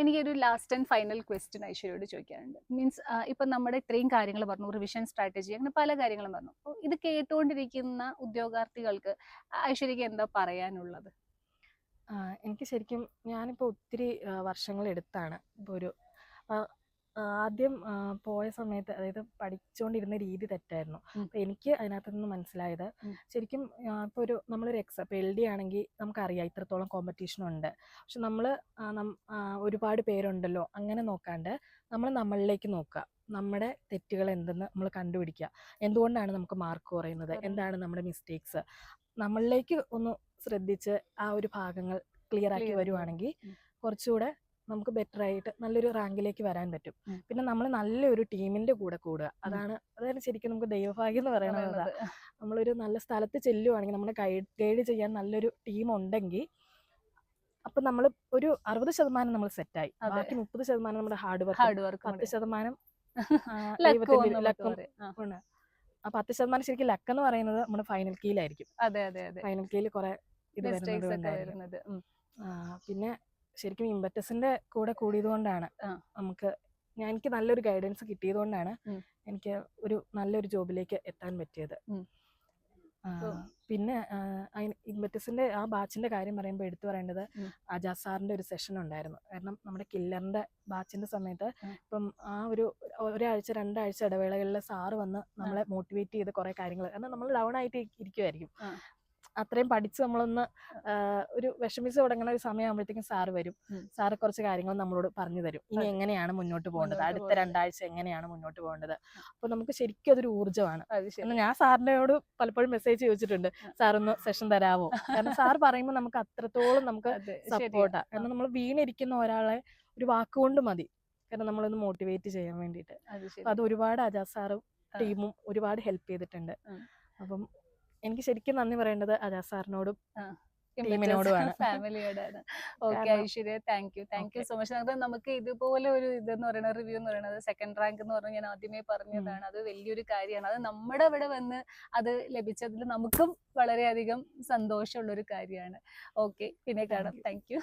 എനിക്കൊരു ലാസ്റ്റ് ആൻഡ് ഫൈനൽ ക്വസ്റ്റ്യൻ ഐശ്വര്യോട് ചോദിക്കാനുണ്ട്. മീൻസ് ഇപ്പൊ നമ്മുടെ ഇത്രയും കാര്യങ്ങൾ പറഞ്ഞു റിവിഷൻ സ്ട്രാറ്റജി അങ്ങനെ പല കാര്യങ്ങളും പറഞ്ഞു. അപ്പോൾ ഇത് കേട്ടുകൊണ്ടിരിക്കുന്ന ഉദ്യോഗാർത്ഥികൾക്ക് ഐശ്വര്യക്ക് എന്താ പറയാനുള്ളത്? എനിക്ക് ശരിക്കും ഞാനിപ്പോൾ ഒത്തിരി വർഷങ്ങൾ എടുത്താണ്. ഇപ്പോൾ ഒരു ആദ്യം പോയ സമയത്ത് അതായത് പഠിച്ചുകൊണ്ടിരുന്ന രീതി തെറ്റായിരുന്നു. അപ്പം എനിക്ക് അതിനകത്ത് നിന്ന് മനസ്സിലായത് ശരിക്കും ഇപ്പോൾ ഒരു നമ്മളൊരു എക്സ് ഇപ്പോൾ എൽ ഡി ആണെങ്കിൽ നമുക്കറിയാം ഇത്രത്തോളം കോമ്പറ്റീഷൻ ഉണ്ട്. പക്ഷെ നമ്മൾ ഒരുപാട് പേരുണ്ടല്ലോ അങ്ങനെ നോക്കാണ്ട് നമ്മൾ നമ്മളിലേക്ക് നോക്കുക. നമ്മുടെ തെറ്റുകൾ എന്തെന്ന് നമ്മൾ കണ്ടുപിടിക്കുക. എന്തുകൊണ്ടാണ് നമുക്ക് മാർക്ക് കുറയുന്നത്. എന്താണ് നമ്മുടെ മിസ്റ്റേക്സ് നമ്മളിലേക്ക് ഒന്ന് ശ്രദ്ധിച്ച് ആ ഒരു ഭാഗങ്ങൾ ക്ലിയർ ആക്കി വരുവാണെങ്കിൽ കുറച്ചുകൂടെ നമുക്ക് ബെറ്റർ ആയിട്ട് നല്ലൊരു റാങ്കിലേക്ക് വരാൻ പറ്റും. പിന്നെ നമ്മൾ നല്ലൊരു ടീമിന്റെ കൂടെ കൂടുക. അതാണ് അതാണ് ശരിക്കും നമുക്ക് ദൈവഭാഗ്യം എന്ന്. പറയുന്നത്. നമ്മളൊരു നല്ല സ്ഥലത്ത് ചെല്ലുവാണെങ്കിൽ നമ്മുടെ ഗൈഡ് ഗൈഡ് ചെയ്യാൻ നല്ലൊരു ടീം ഉണ്ടെങ്കിൽ അപ്പൊ നമ്മൾ ഒരു അറുപത് ശതമാനം നമ്മൾ സെറ്റായി ആയി. ബാക്കി മുപ്പത് ശതമാനം നമ്മുടെ ഹാർഡ് വർക്ക് ഹാർഡ് വർക്ക് പത്ത് ശതമാനം ലക്കും ഉണ്ട്. ആ പത്ത് ശതമാനം ശരിക്കും ലക്ക് എന്ന് പറയുന്നത് നമ്മുടെ ഫൈനൽ കീയിലായിരിക്കും അതെ അതെ അതെ. ഫൈനൽ കീയിൽ കുറെ ഇത് വരുന്നത് പിന്നെ ശരിക്കും ഇമ്പറ്റസിന്റെ കൂടെ കൂടിയത് കൊണ്ടാണ് നമുക്ക് ഞാൻ എനിക്ക് നല്ലൊരു ഗൈഡൻസ് കിട്ടിയത് കൊണ്ടാണ് എനിക്ക് ഒരു നല്ലൊരു ജോബിലേക്ക് എത്താൻ പറ്റിയത്. പിന്നെ ഇമ്പറ്റസിന്റെ ആ ബാച്ചിന്റെ കാര്യം പറയുമ്പോൾ എടുത്തു പറയേണ്ടത്. അജാസ് സാറിന്റെ ഒരു സെഷൻ ഉണ്ടായിരുന്നു. കാരണം നമ്മുടെ കില്ലറിന്റെ ബാച്ചിന്റെ സമയത്ത്. ഇപ്പം ആ ഒരു ഒരാഴ്ച രണ്ടാഴ്ച ഇടവേളകളിൽ സാറ് വന്ന് നമ്മളെ മോട്ടിവേറ്റ് ചെയ്ത് കുറെ കാര്യങ്ങൾ കാരണം നമ്മൾ ഡൗൺ ആയിട്ട് ഇരിക്കുമായിരിക്കും. അത്രയും പഠിച്ച് നമ്മളൊന്ന് ഒരു വിഷമിച്ച് തുടങ്ങുന്ന ഒരു സമയമാകുമ്പോഴത്തേക്കും സാറ് വരും. സാറ് കുറച്ച് കാര്യങ്ങൾ നമ്മളോട് പറഞ്ഞു തരും. ഇനി എങ്ങനെയാണ് മുന്നോട്ട് പോകേണ്ടത്? അടുത്ത. രണ്ടാഴ്ച എങ്ങനെയാണ് മുന്നോട്ട് പോകേണ്ടത്? അപ്പൊ നമുക്ക് ശരിക്കും അതൊരു ഊർജമാണ്. ഞാൻ സാറിനോട് പലപ്പോഴും മെസ്സേജ് ചോദിച്ചിട്ടുണ്ട്. സാറൊന്ന് സാർ ഒന്ന് സെഷൻ തരാവോ? കാരണം സാർ പറയുമ്പോൾ നമുക്ക് അത്രത്തോളം നമുക്ക് സപ്പോർട്ടാ കാരണം നമ്മൾ വീണിരിക്കുന്ന ഒരാളെ ഒരു വാക്കുകൊണ്ട് മതി. കാരണം നമ്മളൊന്ന് മോട്ടിവേറ്റ് ചെയ്യാൻ വേണ്ടിയിട്ട്. അത് ഒരുപാട് അജാസ് സാറും ആ. ടീമും ഒരുപാട് ഹെൽപ്പ് ചെയ്തിട്ടുണ്ട്. അപ്പം എനിക്ക് ശരിക്കും നന്ദി പറയേണ്ടത് അജാ സാറിനോടും ആ. ടീമിനോടുമാണ്. ഫാമിലിയോടാണ്. Okay Aishwarya thank you thank you so much അത് നമുക്ക് ഇതുപോലെ ഒരു ഇതെന്ന് പറയുന്ന റിവ്യൂ എന്ന് പറയുന്നത് സെക്കൻഡ് റാങ്ക് എന്ന് പറഞ്ഞാൽ ഞാൻ ആദ്യമേ പറഞ്ഞതാണ്. അത് വലിയൊരു കാര്യമാണ്. അത് നമ്മുടെ ഇവിടെ വന്ന് അത് ലഭിച്ചതിൽ നമുക്കും വളരെയധികം സന്തോഷമുള്ള ഒരു കാര്യമാണ്. ഓക്കെ പിന്നെ കാണാം. Thank you